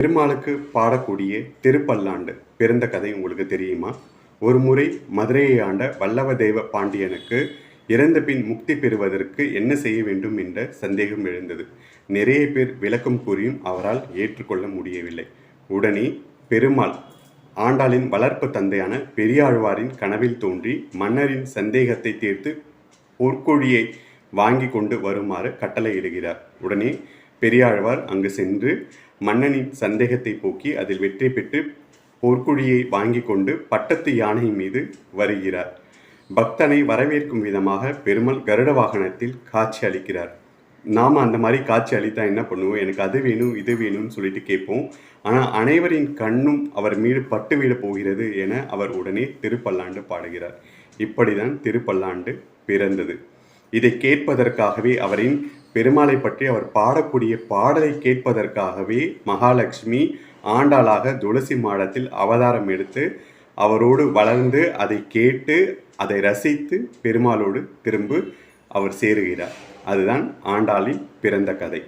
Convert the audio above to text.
பெருமாளுக்கு பாடக்கூடிய திருப்பல்லாண்டு பிறந்த கதை உங்களுக்கு தெரியுமா? ஒரு முறை மதுரையை ஆண்ட வல்லவதேவ பாண்டியனுக்கு இறந்த பின் முக்தி பெறுவதற்கு என்ன செய்ய வேண்டும் என்ற சந்தேகம் எழுந்தது. நிறைய பேர் விளக்கம் கூறியும் அவரால் ஏற்றுக்கொள்ள முடியவில்லை. உடனே பெருமாள் ஆண்டாளின் வளர்ப்பு தந்தையான பெரியாழ்வாரின் கனவில் தோன்றி மன்னரின் சந்தேகத்தை தீர்த்து பொற்கொழியை வாங்கி கொண்டு வருமாறு கட்டளையிடுகிறார். உடனே பெரியாழ்வார் அங்கு சென்று மன்னனின் சந்தேகத்தை போக்கி அதில் வெற்றி பெற்று போர்க்குழியை வாங்கி கொண்டு பட்டத்து யானை மீது வருகிறார். பக்தனை வரவேற்கும் விதமாக பெருமாள் கருட வாகனத்தில் காட்சி அளிக்கிறார். நாம் அந்த மாதிரி காட்சி அளித்தா என்ன பண்ணுவோம்? எனக்கு அது வேணும் இது வேணும்னு சொல்லிட்டு கேட்போம். ஆனால் அனைவரின் கண்ணும் அவர் மீது பட்டு விட போகிறது என அவர் உடனே திருப்பல்லாண்டு பாடுகிறார். இப்படிதான் திருப்பல்லாண்டு பிறந்தது. இதை கேட்பதற்காகவே அவரின் பெருமாளை பற்றி அவர் பாடக்கூடிய பாடலை கேட்பதற்காகவே மகாலட்சுமி ஆண்டாளாக துளசி மாடத்தில் அவதாரம் எடுத்து அவரோடு வளர்ந்து அதை கேட்டு அதை ரசித்து பெருமாளோடு திரும்ப அவர் சேருகிறார். அதுதான் ஆண்டாளின் பிறந்த கதை.